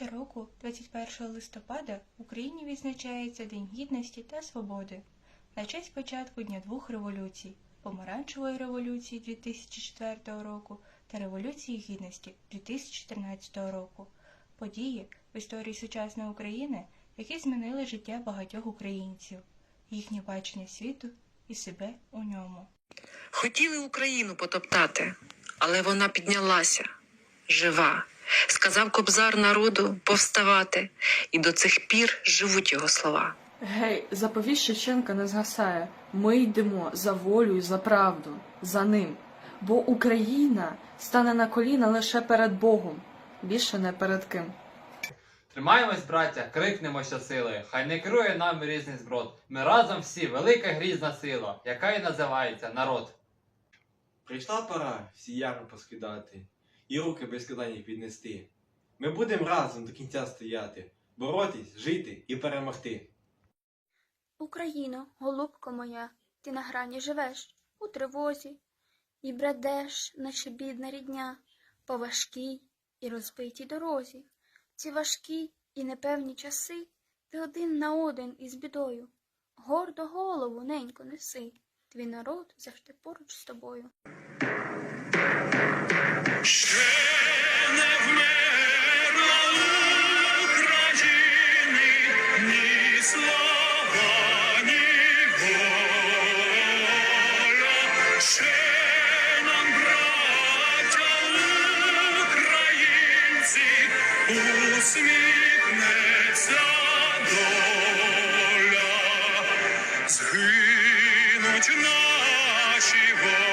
21 листопада в Україні відзначається День Гідності та Свободи на честь початку Дня двох революцій Помаранчевої революції 2004 року та Революції Гідності 2014 року. Події в історії сучасної України, які змінили життя багатьох українців, їхнє бачення світу і себе у ньому. Хотіли Україну потоптати, але вона піднялася, жива. Сказав кобзар народу повставати, і до цих пір живуть його слова. Гей, заповіт Шевченка не згасає. Ми йдемо за волю і за правду, за ним. Бо Україна стане на коліна лише перед Богом, більше не перед ким. Тримаємось, браття, крикнемо щосили, хай не керує нами різний зброд. Ми разом всі велика грізна сила, яка і називається народ. Прийшла пора всі ями поскидати і руки без складання піднести. Ми будемо разом до кінця стояти, боротись, жити і перемогти. Україно, голубко моя, ти на грані живеш у тривозі, і бредеш, наче бідна рідня, по важкій і розбитій дорозі. Ці важкі і непевні часи ти один на один із бідою. Гордо голову ненько неси, твій народ завжди поруч з тобою. Усміхнеться доля. Згинуть наші вороженьки,